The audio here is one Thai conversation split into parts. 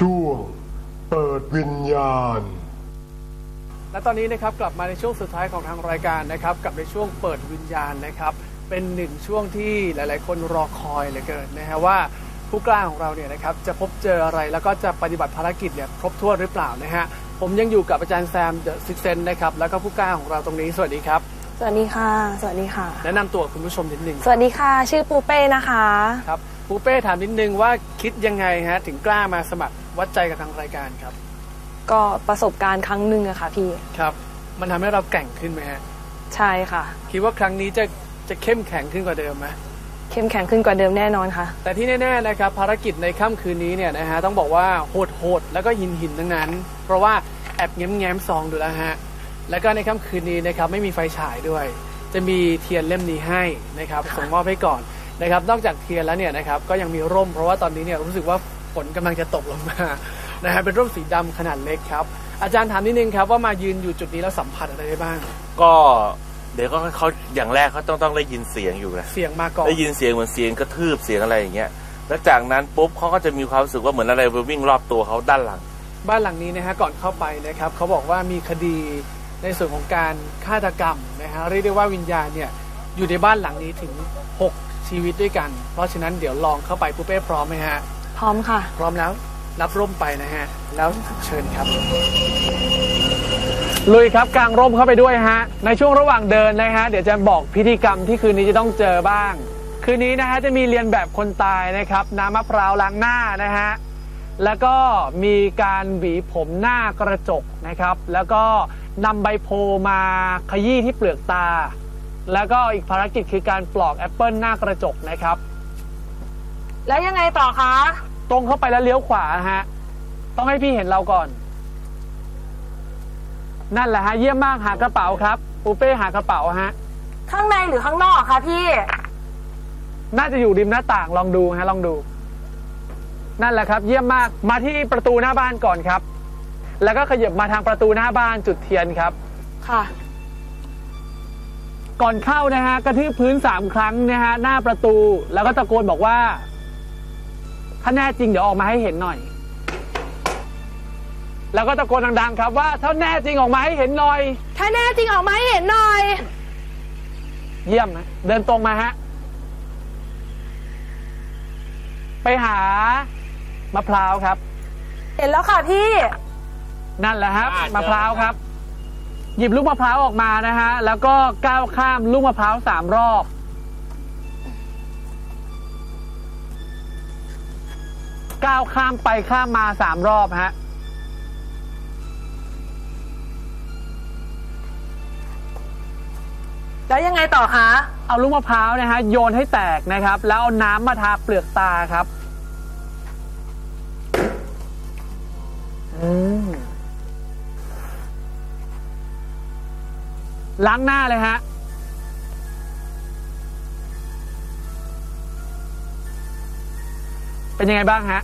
ช่วงเปิดวิญญาณ และตอนนี้นะครับกลับมาในช่วงสุดท้ายของทางรายการนะครับ กับในช่วงเปิดวิญญาณนะครับ เป็นหนึ่งช่วงที่หลาย ๆ คนรอคอยเหลือเกินนะฮะว่าผู้กล้าของเราเนี่ยนะครับจะพบเจออะไรแล้วก็จะปฏิบัติภารกิจเนี่ยครบถ้วนหรือเปล่านะฮะผมยังอยู่กับอาจารย์แซมเดอะซิกเซนนะครับแล้วก็ผู้กล้าของเราตรงนี้ สวัสดีครับสวัสดีค่ะ สวัสดีค่ะ แนะนำตัวคุณผู้ชมนิดนึงสวัสดีค่ะ ชื่อปูเป้นะคะ ครับปูเป้ถามนิดนึงว่าคิดยังไงฮะถึงกล้ามาสมัคร วัดใจกับทางรายการครับ ก็ประสบการณ์ครั้งหนึ่งอะค่ะพี่ครับ มันทำให้เราแกร่งขึ้นไหมฮะใช่ค่ะ คิดว่าครั้งนี้จะจะเข้มแข็งขึ้นกว่าเดิมไหมเข้มแข็งขึ้นกว่าเดิมแน่นอนค่ะ แต่ที่แน่ๆนะครับภารกิจในค่ำคืนนี้เนี่ยนะฮะต้องบอกว่าโหดๆแล้วก็หินหินๆทั้งนั้น เพราะว่าแอบแง้มๆซองดูแล้วฮะแล้วก็ในค่ำคืนนี้นะครับไม่มีไฟฉายด้วย จะมีเทียนเล่มนี้ให้นะครับส่งมอบให้ก่อนนะครับนอกจากเทียนแล้วเนี่ยนะครับก็ยังมีร่ม เพราะว่าตอนนี้เนี่ยรู้สึกว่า ฝนกำลังจะตกลงมานะฮะเป็นร่มสีดำขนาดเล็กครับ อาจารย์ถามนิดนึงครับว่ามายืนอยู่จุดนี้แล้วสัมผัสอะไรได้บ้าง ก็เดี๋ยวก็เขาอย่างแรกเขาต้องต้องได้ยินเสียงอยู่นะเสียงมาก่อนได้ยินเสียงเหมือนเสียงกระทืบเสียงอะไรอย่างเงี้ยแล้วจากนั้นปุ๊บเขาก็จะมีความรู้สึกว่าเหมือนอะไรไปวิ่งรอบตัวเขาด้านหลัง บ้านหลังนี้นะฮะก่อนเข้าไปนะครับเขาบอกว่ามีคดีในส่วนของการฆาตกรรมนะฮะเรียกได้ว่าวิญญาณเนี่ยอยู่ในบ้านหลังนี้ถึง 6 ชีวิตด้วยกัน เพราะฉะนั้นเดี๋ยวลองเข้าไปปุ๊เป้พร้อมไหมฮะ พร้อมค่ะ พร้อมแล้ว รับร่มไปนะฮะ แล้วเชิญครับ ลุยครับกางร่มเข้าไปด้วยฮะ ในช่วงระหว่างเดินนะฮะ เดี๋ยวจะบอกพิธีกรรมที่คืนนี้จะต้องเจอบ้าง คืนนี้นะฮะจะมีเรียนแบบคนตายนะครับ น้ำมะพร้าวล้างหน้านะฮะ แล้วก็มีการหวีผมหน้ากระจกนะครับ แล้วก็นำใบโพลมาขยี้ที่เปลือกตา แล้วก็อีกภารกิจคือการปลอกแอปเปิลหน้ากระจกนะครับ แล้วยังไงต่อคะ ตรงเข้าไปแล้วเลี้ยวขวานะฮะ ต้องให้พี่เห็นเราก่อน นั่นแหละฮะ เยี่ยมมากหากระเป๋าครับปูเป้หากระเป๋าฮะ ข้างในหรือข้างนอกคะพี่ น่าจะอยู่ริมหน้าต่างลองดูฮะ ลองดู นั่นแหละครับ เยี่ยมมากมาที่ประตูหน้าบ้านก่อนครับ แล้วก็ขยับมาทางประตูหน้าบ้านจุดเทียนครับ ค่ะก่อนเข้านะฮะกระทืบพื้นสามครั้งนะฮะหน้าประตูแล้วก็ตะโกนบอกว่า ถ้าแน่จริงเดี๋ยวออกมาให้เห็นหน่อย แล้วก็ตะโกนดังๆ ครับว่าถ้าแน่จริงออกมาให้เห็นหน่อย ถ้าแน่จริงออกมาให้เห็นหน่อย เยี่ยมนะเดินตรงมาฮะ ไปหามะพร้าวครับ เห็นแล้วค่ะพี่ นั่นแหละครับอ่าเจอมะพร้าวครับ หยิบลูกมะพร้าวออกมานะฮะ แล้วก็ก้าวข้ามลูกมะพร้าวสามรอบ ก้าวข้ามไปข้ามมาสามรอบฮะแล้วยังไงต่อคะ เอาลูกมะพร้าวนะฮะโยนให้แตกนะครับ แล้วเอาน้ำมาทาเปลือกตาครับอืมล้างหน้าเลยฮะ เป็นยังไงบ้างฮะ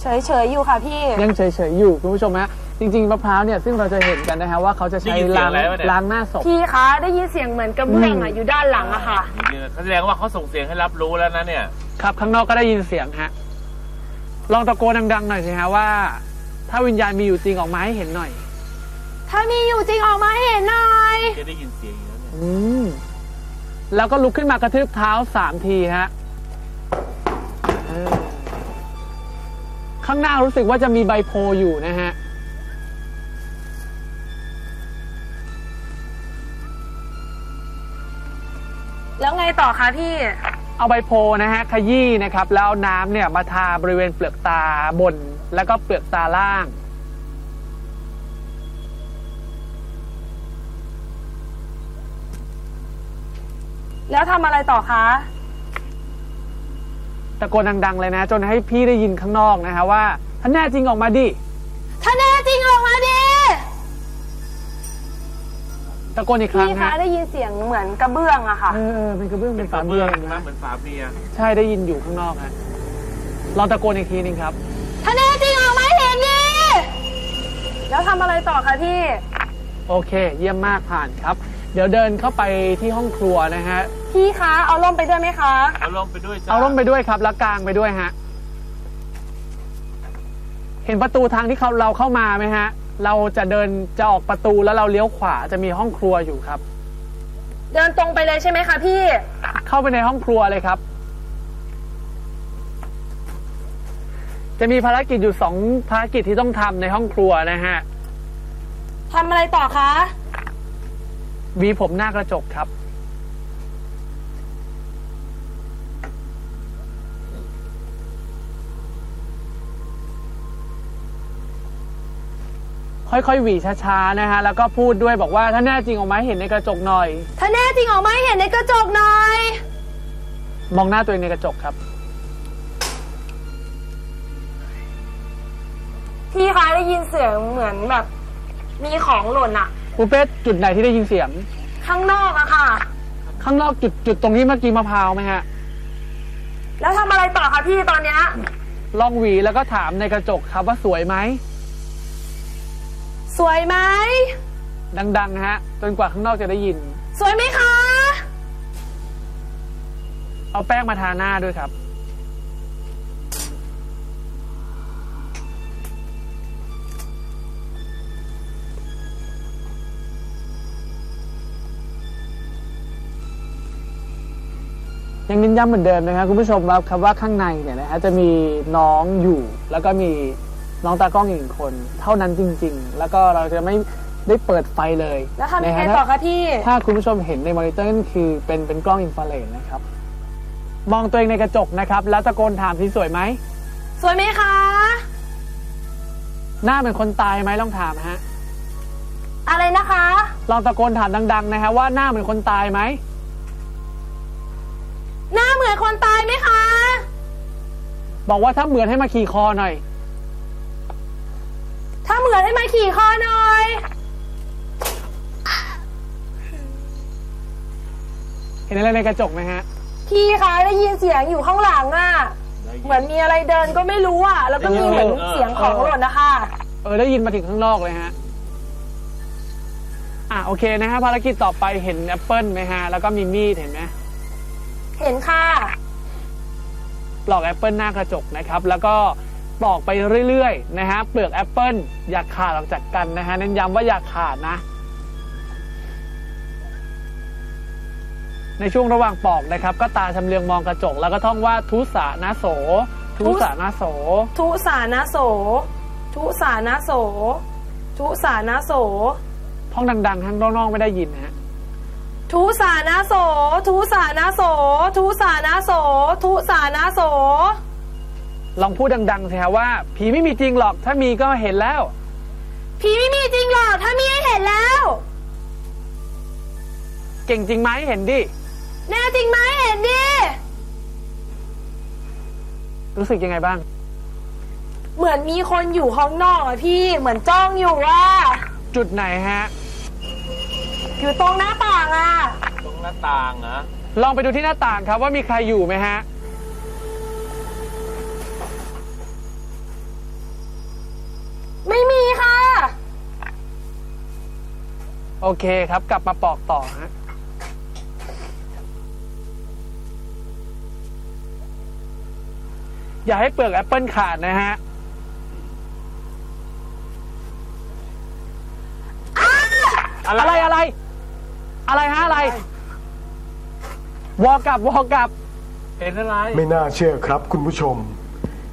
เฉยๆอยู่ค่ะพี่ ยังเฉยๆอยู่คุณผู้ชมฮะจริงๆมะพร้าวเนี่ยซึ่งเราจะเห็นกันนะฮะว่าเขาจะใช้ได้ยินเสียล้างงอะไรวะเนี่ย ล้างหน้าศพ พี่คะได้ยินเสียงเหมือนกระเบื้องอะอยู่ด้านหลังอะค่ะจริงๆเขาแสดงว่าเขาส่งเสียงให้รับรู้แล้วนะเนี่ย ครับข้างนอกก็ได้ยินเสียงฮะ ลองตะโกนดังๆหน่อยสิฮะว่า ถ้าวิญญาณมีอยู่จริงออกมาให้เห็นหน่อย ถ้ามีอยู่จริงออกมาให้เห็นหน่อยจะได้ยินเสียงอยู่แล้วเนี่ยอืมแล้วก็ลุกขึ้นมากระทืบเท้าสามทีฮะเออ ข้างหน้ารู้สึกว่าจะมีใบโพลอยู่นะฮะแล้วไงต่อคะพี่ เอาใบโพลนะฮะขยี้นะครับแล้วเอาน้ำเนี่ยมาทาบริเวณเปลือกตาบน แล้วก็เปลือกตาล่าง แล้วทำอะไรต่อคะตะโกนดังๆเลยนะ จนให้พี่ได้ยินข้างนอกนะฮะว่าถ้าแน่จริงออกมาดิถ้าแน่จริงออกมาดิตะโกนอีกครั้งพี่คะฮะได้ยินเสียงเหมือนกระเบื้องอะค่ะ เออเออเป็นกระเบื้องเป็นฝาเบื้องใช่ไหมนะเหมือนฝาเบียร์ใช่ได้ยินอยู่ข้างนอกฮะลองตะโกนอีกทีหนึงครับ ถ้าแน่จริงออกมาให้เห็นดิแล้วทำอะไรต่อคะพี่ โอเค เยี่ยมมากผ่านครับ เดี๋ยวเดินเข้าไปที่ห้องครัวนะฮะ พี่คะ เอาร่มไปด้วยไหมคะ เอาลงไปด้วยจ้ะเอาร่มไปด้วยครับ แล้วกางไปด้วยฮะ เห็นประตูทางที่เขาเราเข้ามาไหมฮะ เราจะเดินจะออกประตูแล้วเราเลี้ยวขวาจะมีห้องครัวอยู่ครับ เดินตรงไปเลยใช่ไหมคะพี่ เข้าไปในห้องครัวเลยครับ จะมีภารกิจอยู่สองภารกิจที่ต้องทำในห้องครัวนะฮะทำอะไรต่อคะ หวีผมหน้ากระจกครับ ค่อยๆหวีช้าๆนะฮะแล้วก็พูดด้วยบอกว่าถ้าแน่จริงออกมาให้เห็นในกระจกหน่อย ถ้าแน่จริงออกมาให้เห็นในกระจกหน่อย มองหน้าตัวเองในกระจกครับ พี่คะได้ยินเสียงเหมือนแบบ มีของหล่นอะปูเป้จุดไหนที่ได้ยินเสียง ข้างนอกอะค่ะ ข้างนอกจุดจุดตรงนี้เมื่อกี้มะพร้าวไหมฮะ แล้วทำอะไรต่อคะพี่ตอนเนี้ย ลองหวีแล้วก็ถามในกระจกครับว่าสวยไหม สวยไหม ดังๆฮะ จนกว่าข้างนอกจะได้ยิน สวยไหมคะ เอาแป้งมาทาหน้าด้วยครับ ยังเน้นย้ำเหมือนเดิมนะครับคุณผู้ชมครับคำว่าข้างในเนี่ยนะฮะจะมีน้องอยู่แล้วก็มี น้องตากล้องอีกหนึ่งคน เท่านั้นจริง ๆ แล้วก็เราจะไม่ได้เปิดไฟเลยแล้วทำยังไงนะฮะต่อคะพี่ ถ้าคุณผู้ชมเห็นในมอนิเตอร์นั่นคือเป็นเป็นกล้องอินฟราเรดนะครับ มองตัวเองในกระจกนะครับ แล้วตะโกนถามที่สวยไหม สวยไหมคะ หน้าเป็นคนตายไหมลองถามฮะ อะไรนะคะ ลองตะโกนถามดัง ๆ นะฮะว่าหน้าเหมือนคนตายไหม หน้าเหมือนคนตายไหมคะ บอกว่าถ้าเหมือนให้มาขี่คอหน่อย ถ้าเหมือนให้มาขี่คอหน่อย เห็นอะไรในกระจกไหมฮะ พี่คะได้ยินเสียงอยู่ข้างหลังอะเหมือนมีอะไรเดินก็ไม่รู้อะแล้วก็มีเหมือนเสียงของหล่นนะคะ เออได้ยินมาถึงข้างนอกเลยฮะ อะโอเคนะฮะภารกิจต่อไปเห็นแอปเปิลไหมฮะ แล้วก็มีมีดเห็นไหมเห็นค่ะ ปลอกแอปเปิลหน้ากระจกนะครับ แล้วก็ ปลอกไปเรื่อยๆนะฮะเปลือกแอปเปิลอย่าขาดออกจากกันนะฮะเน้นย้ำว่าอย่าขาดนะ ในช่วงระหว่างปอกนะครับ ก็ตาชำเลืองมองกระจก แล้วก็ท่องว่าทุสานาโส ทุสานาโส ทุสานาโส ทุสานาโส ทุสานาโสท่องดังๆข้างนอกๆไม่ได้ยินนะฮะทุสานาโส ทุสานาโส ทุสานาโส ทุสานาโส ลองพูดดังๆสิฮะว่า ผีไม่มีจริงหรอกถ้ามีก็เห็นแล้ว ผีไม่มีจริงหรอกถ้ามีให้เห็นแล้ว เก่งจริงไหมเห็นดิแน่จริงไหมเห็นดิ รู้สึกยังไงบ้าง เหมือนมีคนอยู่ข้างนอกอะพี่ เหมือนจ้องอยู่ว่า จุดไหนฮะ อยู่ตรงหน้าต่างอะตรงหน้าต่างนะลองไปดูที่หน้าต่างครับว่ามีใครอยู่ไหมฮะ ไม่มีค่ะ โอเคครับ กลับมาปอกต่อฮะอย่าให้เปลือกแอปเปิลขาดนะฮะอะไรอะไร อะไรฮะอะไร วอกลับวอกลับ เห็นอะไร ไม่น่าเชื่อครับคุณผู้ชม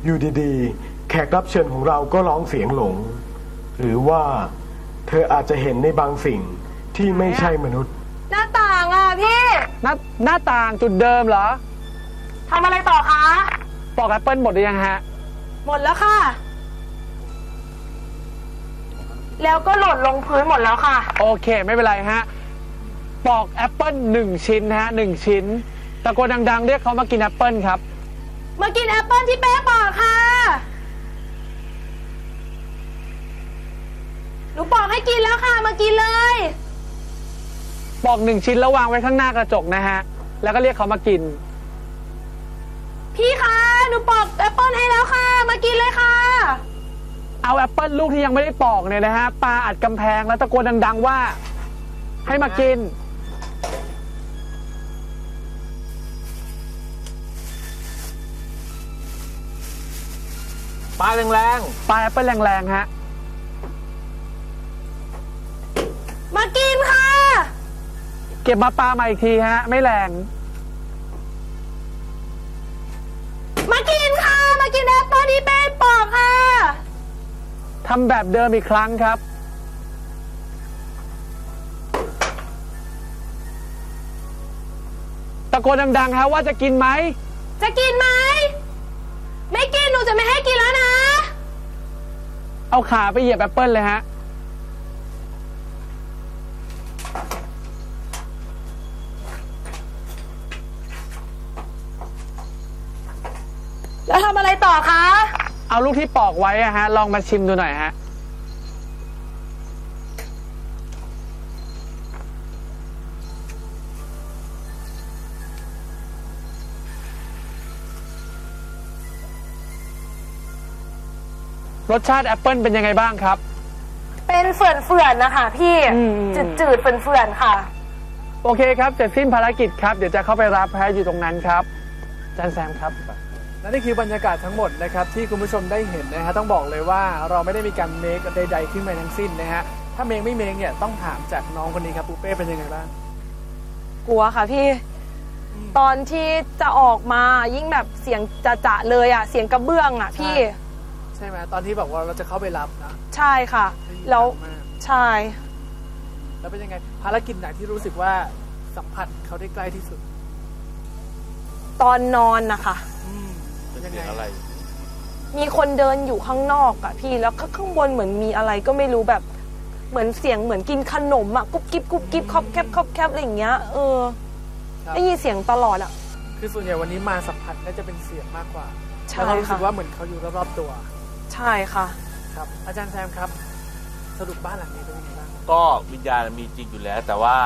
อยู่ดีๆ แขกรับเชิญของเราก็ร้องเสียงหลง หรือว่าเธออาจจะเห็นในบางสิ่ง ที่ไม่ใช่มนุษย์ หน้าต่างอะพี่หน้าหน้าต่างจุดเดิมเหรอทำอะไรต่อคะ ปอกแอปเปิลหมดหรือยังฮะ หมดแล้วค่ะ แล้วก็หล่นลงพื้นหมดแล้วค่ะ โอเคไม่เป็นไรฮะ ปอกแอปเปิลหนึ่งชิ้นฮะหนึ่งชิ้น ตะโกนดังๆ เรียกเขามากินแอปเปิลครับ มากินแอปเปิลที่แป้ปอกค่ะ หนูปอกให้กินแล้วค่ะ มากินเลย ปอกหนึ่งชิ้นแล้ววางไว้ข้างหน้ากระจกนะฮะ แล้วก็เรียกเขามากิน พี่คะ หนูปอกแอปเปิลให้แล้วค่ะ มากินเลยค่ะ เอาแอปเปิลลูกที่ยังไม่ได้ปอกเนี่ยนะฮะปาอัดกำแพงแล้วตะโกนดัง ๆ ว่า ให้มากินโปลาแรงปลาแอปเปิลแรงๆฮะ เก็บมาปลามาอีกทีฮะ ไม่แรง มากินค่ะ มากินแอปเปิ้ลที่เป็นปอกค่ะทำแบบเดิมอีกครั้งครับ ตะโกนดังๆฮะว่าจะกินไหม จะกินไหม ไม่กินหนูจะไม่ให้กินแล้วนะ เอาขาไปเหยียบแอปเปิลเลยฮะ แล้วทำอะไรต่อคะ เอาลูกที่ปอกไว้อะฮะ ลองมาชิมดูหน่อยฮะ รสชาติแอปเปิลเป็นยังไงบ้างครับ เป็นเฟื่อนๆนะคะพี่อืม จืดๆเฟื่อนๆค่ะ โอเคครับเสร็จสิ้นภารกิจครับ เดี๋ยวจะเข้าไปรับแพ้อยู่ตรงนั้นครับอาจารย์แซมครับ และนี่คือบรรยากาศทั้งหมดนะครับที่คุณผู้ชมได้เห็นนะฮะต้องบอกเลยว่าเราไม่ได้มีการเมคใด ๆ ขึ้นมาทั้งสิ้นนะฮะถ้าเมคไม่เมคเนี่ยต้องถามจากน้องคนนี้ครับปูเป้เป็นยังไงบ้างกลัวค่ะพี่ ตอนที่จะออกมายิ่งแบบเสียงจะๆเลยอะเสียงกระเบื้องอะพี่ ใช่ไหมตอนที่บอกว่าเราจะเข้าไปรับนะใช่ค่ะ แล้วมากใช่ แล้วเป็นยังไง ภารกิจไหนที่รู้สึกว่าสัมผัสเขาได้ใกล้ที่สุด ตอนนอนนะคะอืมๆเป็น ยังเสีไงยงอะไร มีคนเดินอยู่ข้างนอกอะพี่แล้วก็ข้างบนเหมือนมีอะไรก็ไม่รู้แบบ เหมือนเสียงเหมือนกินขนมอะกุ๊บกิ๊บกุ๊บกิ๊บคอบแคบคอบแคบอะไรอย่างเงี้ยเออครับ ได้ยินเสียงตลอดอะ คือส่วนใหญ่วันนี้มาสัมผัสน่าจะเป็นเสียงมากกว่าใช่แล้วเขารู้สึกค่ะ ว่าเหมือนเขาอยู่รอบๆตัวใช่ค่ะ ครับ อาจารย์แซมครับ สรุปบ้านหลังนี้เป็นยังไงบ้างก็วิญญาณมีจริงอยู่แล้ว แต่ว่า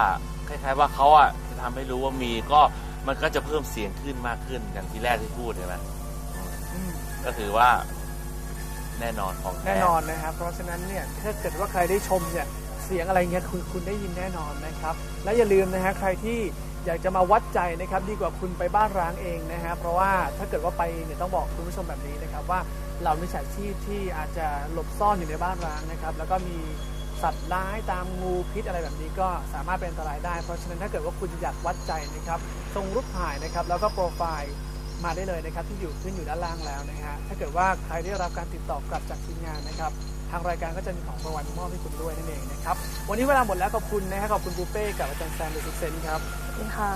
คล้ายๆว่าเขาอะจะทำให้รู้ว่ามีก็มันก็จะเพิ่มเสียงขึ้นมากขึ้นอย่างที่แรกที่พูดใช่ไหมอืม ก็ถือว่าแน่นอนของท้แน่นอนนะครับ เพราะฉะนั้นเนี่ยถ้าเกิดว่าใครได้ชมเนี่ยเสียงอะไรเงี้ยคุณคุณได้ยินแน่นอนนะครับ และอย่าลืมนะฮะใครที่อยากจะมาวัดใจนะครับดีกว่าคุณไปบ้านร้างเองนะฮะเพราะว่าถ้าเกิดว่าไปเนี่ยต้องบอกคุณผู้ชมแบบนี้นะครับว่าเหล่ามิจฉาชีพที่อาจจะหลบซ่อนอยู่ในบ้านร้างนะครับแล้วก็มีสัตว์ร้ายตามงูพิษอะไรแบบนี้ก็สามารถเป็นอันตรายได้ เพราะฉะนั้นถ้าเกิดว่าคุณอยากวัดใจนะครับส่งรูปถ่ายนะครับแล้วก็โปรไฟล์ มาได้เลยนะครับที่อยู่ขึ้นอยู่ด้านล่างแล้วนะฮะถ้าเกิดว่าใครได้รับการติดต่อกลับจากทีมงานนะครับทางรายการก็จะมีของรางวัลมอบให้คุณด้วยนั่นเองนะครับวันนี้เวลาหมดแล้วขอบคุณนะฮะขอบคุณปูเป้กับอาจารย์แซมเดอะซิกเซนครับนี่ค่ะ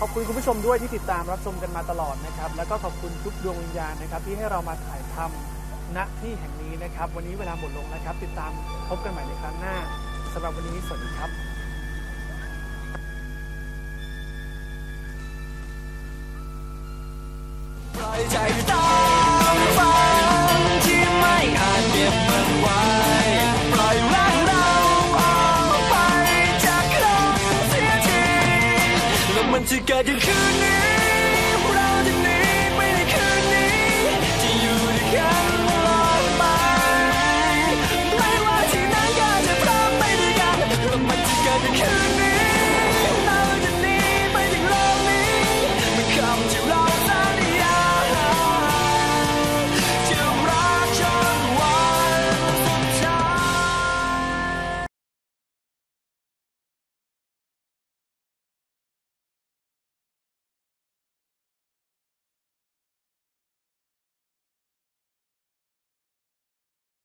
ขอบคุณคุณผู้ชมด้วยที่ติดตามรับชมกันมาตลอดนะครับแล้วก็ขอบคุณทุกดวงวิญญาณนะครับที่ให้เรามาถ่ายทำณที่แห่งนี้นะครับ วันนี้เวลาหมดลงแล้วครับ ติดตามพบกันใหม่ในครั้งหน้าสำหรับวันนี้สวัสดีครับ 在日大。